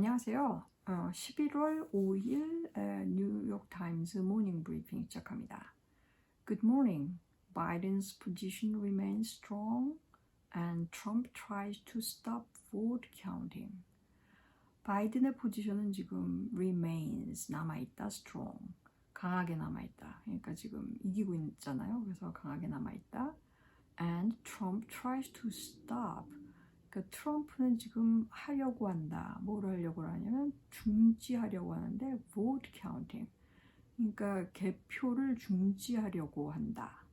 안녕하세요. 어, 11월 5일 에, 뉴욕 타임즈 모닝 브리핑 시작합니다. Good morning. Biden's position remains strong and Trump tries to stop vote counting. 바이든의 포지션은 지금 remains 남아있다, strong 강하게 남아있다. 그러니까 지금 이기고 있잖아요. 그래서 강하게 남아있다. And Trump tries to stop. 그러니까 트럼프는 지금 하려고 한다. 뭘 하려고 하냐면 중지하려고 하는데 vote counting. 그러니까 개표를 중지하려고 한다.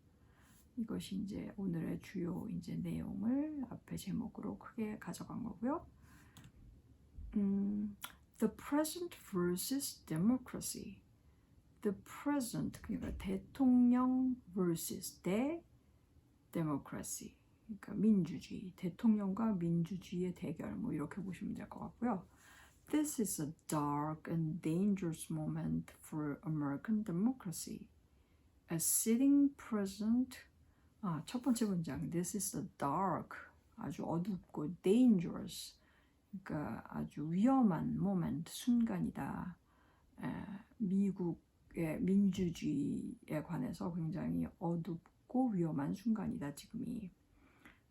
이것이 이제 오늘의 주요 이제 내용을 앞에 제목으로 크게 가져간 거고요. 음, the present versus democracy. the present 그러니까 대통령 versus 대 democracy. 그러니까 민주주의, 대통령과 민주주의의 대결 뭐 이렇게 보시면 될 것 같고요. This is a dark and dangerous moment for American democracy. A sitting president 아, 첫 번째 문장 This is a dark 아주 어둡고 dangerous 그러니까 아주 위험한 moment 순간이다. 에, 미국의 민주주의에 관해서 굉장히 어둡고 위험한 순간이다 지금이.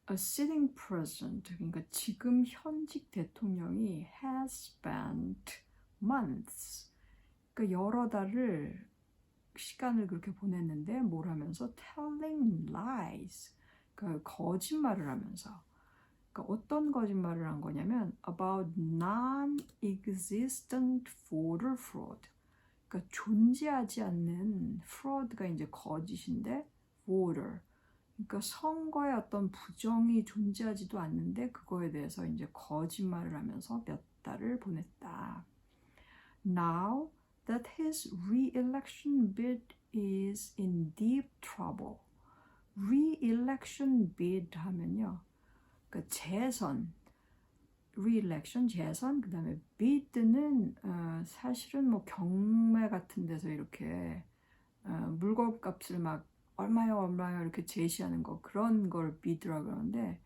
A sitting president, 그러니까 지금 현직 대통령이 has spent months, 그러니까 여러 달을 시간을 그렇게 보냈는데 뭘 하면서 telling lies, 그러니까 거짓말을 하면서. 그러니까 어떤 거짓말을 한 거냐면 about non-existent voter fraud. 그러니까 존재하지 않는 fraud가 이제 거짓인데 voter. 그러니까 선거에 어떤 부정이 존재하지도 않는데 그거에 대해서 이제 거짓말을 하면서 몇 달을 보냈다. Now that his re-election bid is in deep trouble. re-election bid 하면요. 그러니까 재선, re-election 재선, 그 다음에 bid는 어, 사실은 뭐 경매 같은 데서 이렇게 어, 물건값을 막 얼마요 얼마요 이렇게 제시하는 거 그런 걸 bid라 그러는데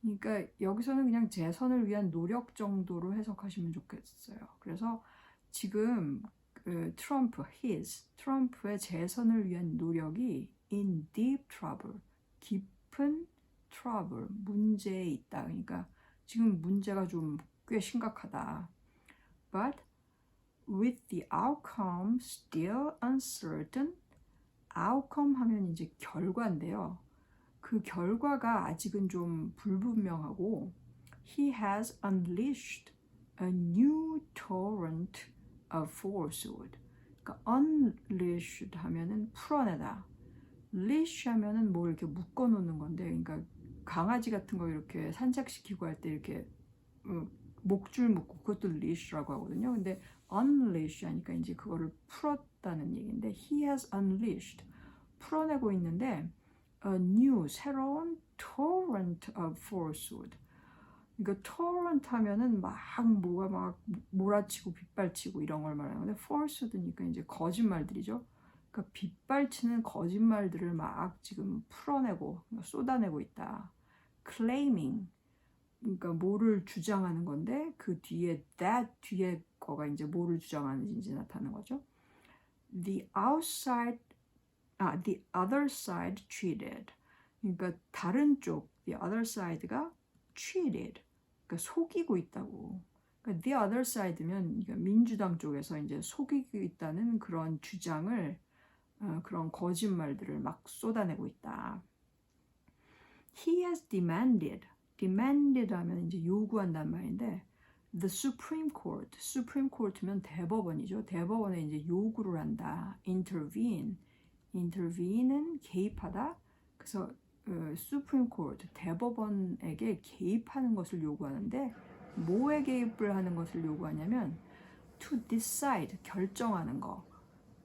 그러니까 여기서는 그냥 재선을 위한 노력 정도로 해석하시면 좋겠어요. 그래서 지금 그 트럼프, his, 트럼프의 재선을 위한 노력이 in deep trouble, 깊은 trouble, 문제에 있다. 그러니까 지금 문제가 좀 꽤 심각하다. But with the outcome still uncertain, outcome 하면 이제 결과인데요. 그 결과가 아직은 좀 불분명하고 he has unleashed a new torrent of falsehood. 그러니까 unleashed 하면은 풀어내다. leash 하면은 뭐 이렇게 묶어 놓는 건데 그러니까 강아지 같은 거 이렇게 산책시키고 할 때 이렇게 음, 목줄 묶고 그것도 leash라고 하거든요. 근데 unleash 하니까 이제 그거를 풀었다는 얘기인데 he has unleashed 풀어내고 있는데 a new 새로운 torrent of falsehood. 그러니까 torrent 하면은 막 뭐가 막 몰아치고 빗발치고 이런 걸 말하는 건데 falsehood니까 이제 거짓말들이죠. 그러니까 빗발치는 거짓말들을 막 지금 풀어내고 쏟아내고 있다. claiming 그러니까 뭐를 주장하는 건데 그 뒤에 that 뒤에 거가 이제 뭐를 주장하는지 나타나는 거죠. The outside 아 the other side cheated. 그러니까 다른 쪽 the other side가 cheated. 그러니까 속이고 있다고. 그러니까 the other side면 그러니까 민주당 쪽에서 이제 속이고 있다는 그런 주장을 어, 그런 거짓말들을 막 쏟아내고 있다. He has demanded. Demanded 하면 이제 요구한단 말인데 the Supreme Court, Supreme Court면 대법원이죠. 대법원에 이제 요구를 한다. intervene. intervene은 개입하다. 그래서 어, Supreme Court, 대법원에게 개입하는 것을 요구하는데 뭐에 개입을 하는 것을 요구하냐면 to decide, 결정하는 거.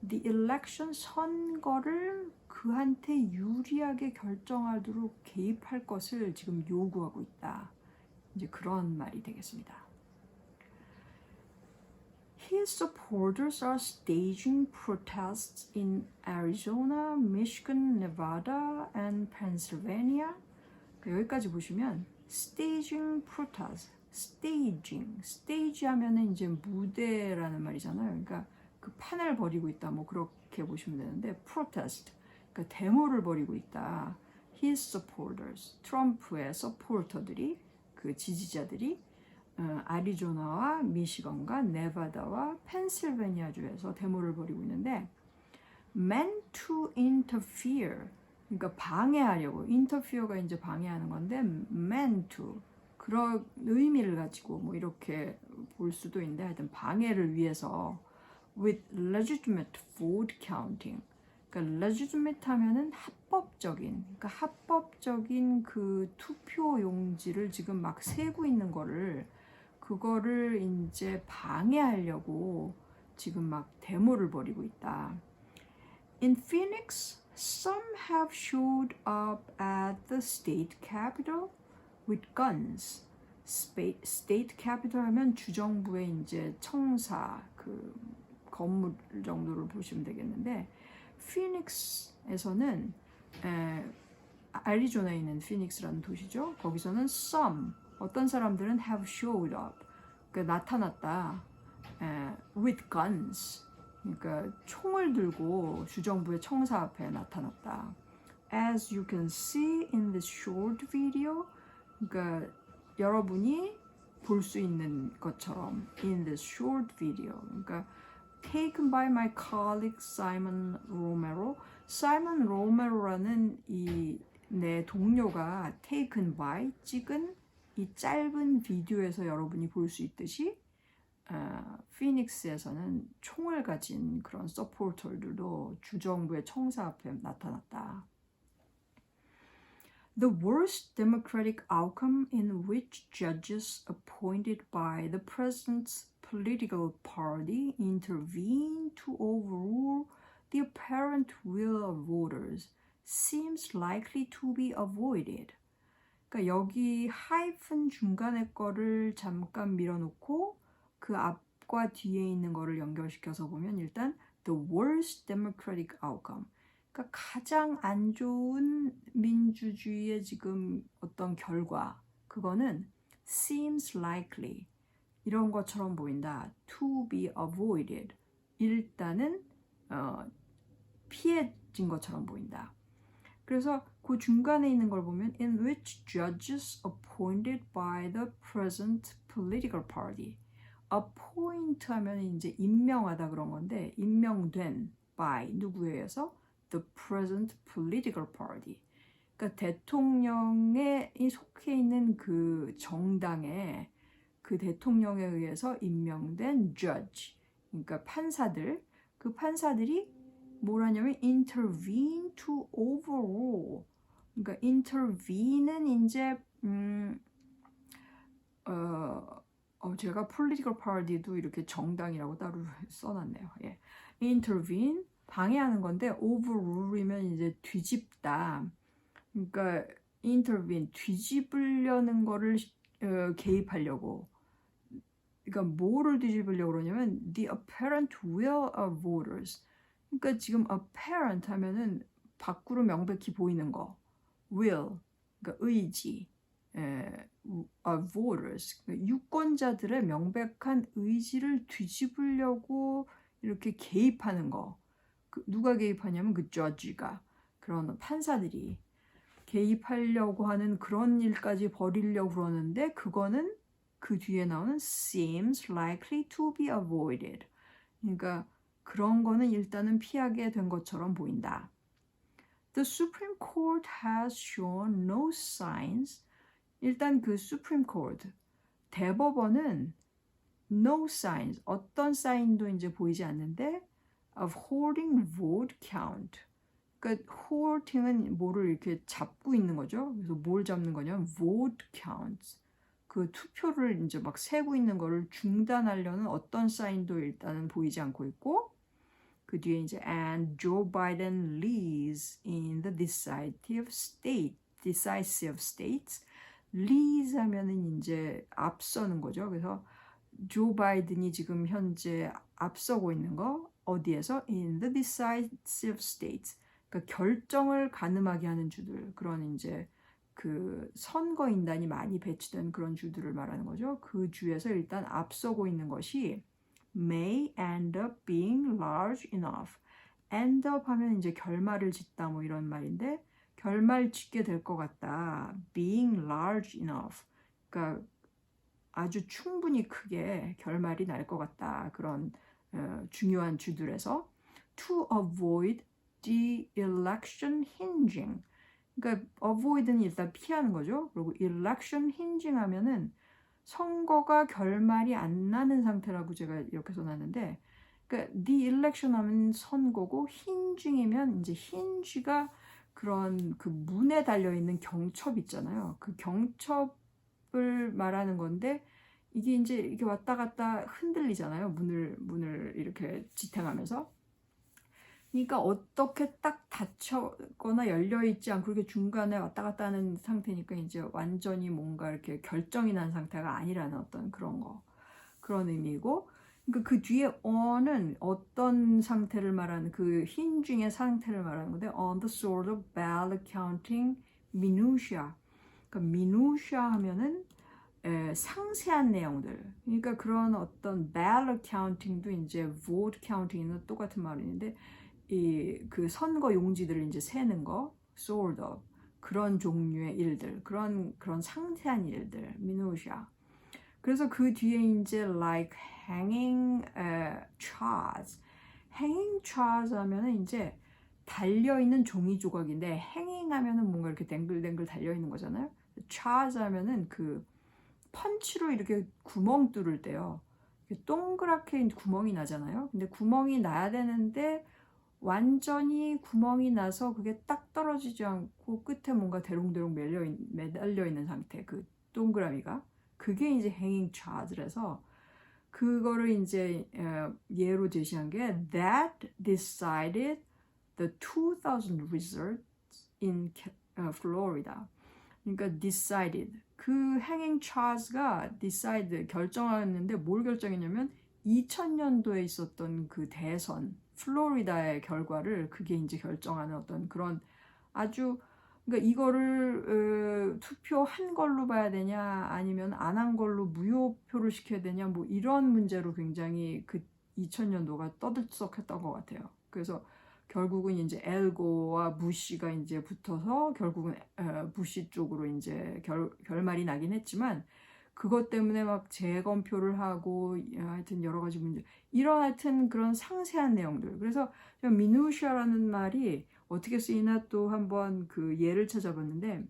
The election 선거를 그한테 유리하게 결정하도록 개입할 것을 지금 요구하고 있다. 이제 그런 말이 되겠습니다. His supporters are staging protests in Arizona, Michigan, Nevada, and Pennsylvania. 여기까지 보시면 staging protest, staging. stage 하면은 이제 무대라는 말이잖아요. 그러니까 그 판을 벌이고 있다. 뭐 그렇게 보시면 되는데 protest. 그러니까 데모를 벌이고 있다. His supporters. 트럼프의 서포터들이 그 지지자들이 어, 아리조나와 미시건과 네바다와 펜실베니아 주에서 데모를 벌이고 있는데 meant to interfere 그러니까 방해하려고 interfere가 이제 방해하는 건데 meant to 그런 의미를 가지고 뭐 이렇게 볼 수도 있는데 하여튼 방해를 위해서 with legitimate vote counting 그러니까 legitimate 하면은 합법적인 그러니까 합법적인 그 투표 용지를 지금 막 세고 있는 거를 그거를 이제 방해하려고 지금 막 데모를 벌이고 있다. In Phoenix, some have showed up at the state capitol with guns. State capitol 하면 주정부의 이제 청사 그 건물 정도를 보시면 되겠는데 피닉스에서는 에, 아리조나에 있는 피닉스라는 도시죠. 거기서는 some 어떤 사람들은 have showed up 그 나타났다 에, with guns 그러니까 총을 들고 주정부의 청사 앞에 나타났다. As you can see in this short video, 그러니까 여러분이 볼 수 있는 것처럼 in this short video, 그러니까 taken by my colleague Simon Romero. Simon Romero라는 이 내 동료가 taken by 찍은 이 짧은 비디오에서 여러분이 볼 수 있듯이 어, 피닉스에서는 총을 가진 그런 서포터들도 주정부의 청사 앞에 나타났다. The worst democratic outcome in which judges appointed by the president's political party intervene to overrule the apparent will of voters seems likely to be avoided. 그러니까 여기 하이픈 중간에 거를 잠깐 밀어놓고 그 앞과 뒤에 있는 거를 연결시켜서 보면 일단 the worst democratic outcome. 그러니까 가장 안 좋은 민주주의의 지금 어떤 결과 그거는 seems likely 이런 것처럼 보인다. to be avoided. 일단은 어, 피해진 것처럼 보인다. 그래서 그 중간에 있는 걸 보면 in which judges appointed by the present political party appoint 하면 이제 임명하다 그런 건데 임명된 by 누구에 의해서 the present political party 그러니까 대통령에 속해 있는 그 정당에 그 대통령에 의해서 임명된 judge 그러니까 판사들 그 판사들이 뭘 하냐면 intervene to overrule 그러니까 intervene은 이제 음, 어, 어, 제가 political party도 이렇게 정당이라고 따로 써놨네요. 예. intervene 방해하는 건데 overrule이면 이제 뒤집다. 그러니까 intervene 뒤집으려는 거를 어, 개입하려고. 그러니까 뭐를 뒤집으려고 그러냐면 the apparent will of voters. 그러니까 지금 apparent 하면은 밖으로 명백히 보이는 거. will 그러니까 의지. 에, of voters 그러니까 유권자들의 명백한 의지를 뒤집으려고 이렇게 개입하는 거. 그 누가 개입하냐면 그 judge가 그런 판사들이 개입하려고 하는 그런 일까지 벌이려고 그러는데 그거는 그 뒤에 나오는 seems likely to be avoided. 그러니까 그런 거는 일단은 피하게 된 것처럼 보인다. The Supreme Court has shown no signs. 일단 그 Supreme Court 대법원은 no signs 어떤 사인도 이제 보이지 않는데 of holding vote count. 그러니까 holding은 뭐를 이렇게 잡고 있는 거죠. 그래서 뭘 잡는 거냐면 vote counts. 그 투표를 이제 막 세고 있는 거를 중단하려는 어떤 사인도 일단은 보이지 않고 있고 그 뒤에 이제 and Joe Biden leads in the decisive state, decisive states. leads 하면은 이제 앞서는 거죠. 그래서 조 바이든이 지금 현재 앞서고 있는 거 어디에서 in the decisive states. 그러니까 결정을 가늠하게 하는 주들 그런 이제 그 선거 인단이 많이 배치된 그런 주들을 말하는 거죠. 그 주에서 일단 앞서고 있는 것이 may end up being large enough. end up 하면 이제 결말을 짓다 뭐 이런 말인데 결말 짓게 될 것 같다. being large enough. 그러니까 아주 충분히 크게 결말이 날 것 같다. 그런 어, 중요한 주들에서 to avoid the election hinging. 그러니까 avoid는 일단 피하는 거죠. 그리고 election hinging 하면은 선거가 결말이 안 나는 상태라고 제가 이렇게 써놨는데 그러니까 the election 하면 선거고 hinging이면 이제 hinge가 그런 그 문에 달려 있는 경첩 있잖아요. 그 경첩을 말하는 건데 이게 이제 이렇게 왔다 갔다 흔들리잖아요. 문을 문을 이렇게 지탱하면서. 그러니까 어떻게 딱 닫혀거나 열려 있지 않고 이렇게 중간에 왔다 갔다 하는 상태니까 이제 완전히 뭔가 이렇게 결정이 난 상태가 아니라는 어떤 그런 거 그런 의미고 그러니까 그 뒤에 on은 어떤 상태를 말하는 그 힌중의 상태를 말하는 건데 on the sort of ballot counting minutia 그러니까 minutia 하면은 에, 상세한 내용들. 그러니까 그런 어떤 ballot counting도 이제 vote counting은 똑같은 말인데 이 그 선거 용지들을 이제 세는 거, sort of 그런 종류의 일들, 그런 그런 상세한 일들, minutia. 그래서 그 뒤에 이제 like hanging uh, charts, hanging charts 하면은 이제 달려 있는 종이 조각인데 hanging 하면은 뭔가 이렇게 댕글댕글 달려 있는 거잖아요. charts 하면은 그 펀치로 이렇게 구멍 뚫을 때요. 동그랗게 구멍이 나잖아요. 근데 구멍이 나야 되는데 완전히 구멍이 나서 그게 딱 떨어지지 않고 끝에 뭔가 대롱대롱 매달려, 매달려 있는 상태. 그 동그라미가. 그게 이제 hanging charts래서 그거를 이제 예로 제시한 게 that decided the 2000 results in Florida. 그러니까 decided 그 hanging charts가 decide 결정하였는데 뭘 결정했냐면 2000년도에 있었던 그 대선 플로리다의 결과를 그게 이제 결정하는 어떤 그런 아주 그러니까 이거를 어, 투표한 걸로 봐야 되냐 아니면 안 한 걸로 무효표를 시켜야 되냐 뭐 이런 문제로 굉장히 그 2000년도가 떠들썩했던 것 같아요. 그래서 결국은 이제 엘고와 부시가 이제 붙어서 결국은 어, 부시 쪽으로 이제 결, 결말이 나긴 했지만 그것 때문에 막 재검표를 하고 하여튼 여러 가지 문제 이런 하여튼 그런 상세한 내용들. 그래서 미누시아라는 말이 어떻게 쓰이나 또 한번 그 예를 찾아봤는데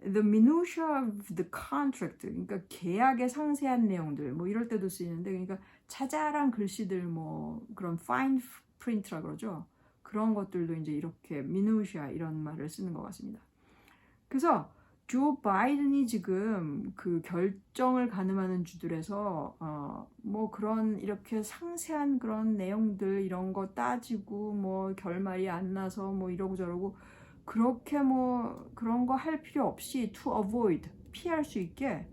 the minutia of the contract 그러니까 계약의 상세한 내용들 뭐 이럴 때도 쓰이는데 그러니까 자잘한 글씨들 뭐 그런 fine print라 그러죠 그런 것들도 이제 이렇게 미누시아 이런 말을 쓰는 것 같습니다. 그래서 조 바이든이 지금 그 결정을 가늠하는 주들에서 어 뭐 그런 이렇게 상세한 그런 내용들 이런 거 따지고 뭐 결말이 안 나서 뭐 이러고 저러고 그렇게 뭐 그런 거 할 필요 없이 to avoid 피할 수 있게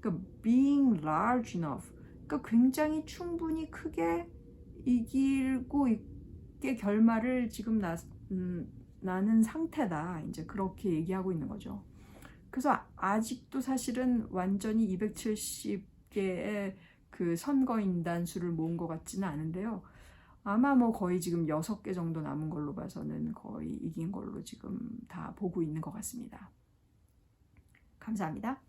그러니까 being large enough 그러니까 굉장히 충분히 크게 이기고 게 결말을 지금 나, 음, 나는 상태다. 이제 그렇게 얘기하고 있는 거죠. 그래서 아직도 사실은 완전히 270개의 그 선거인단 수를 모은 것 같지는 않은데요. 아마 뭐 거의 지금 6개 정도 남은 걸로 봐서는 거의 이긴 걸로 지금 다 보고 있는 것 같습니다. 감사합니다.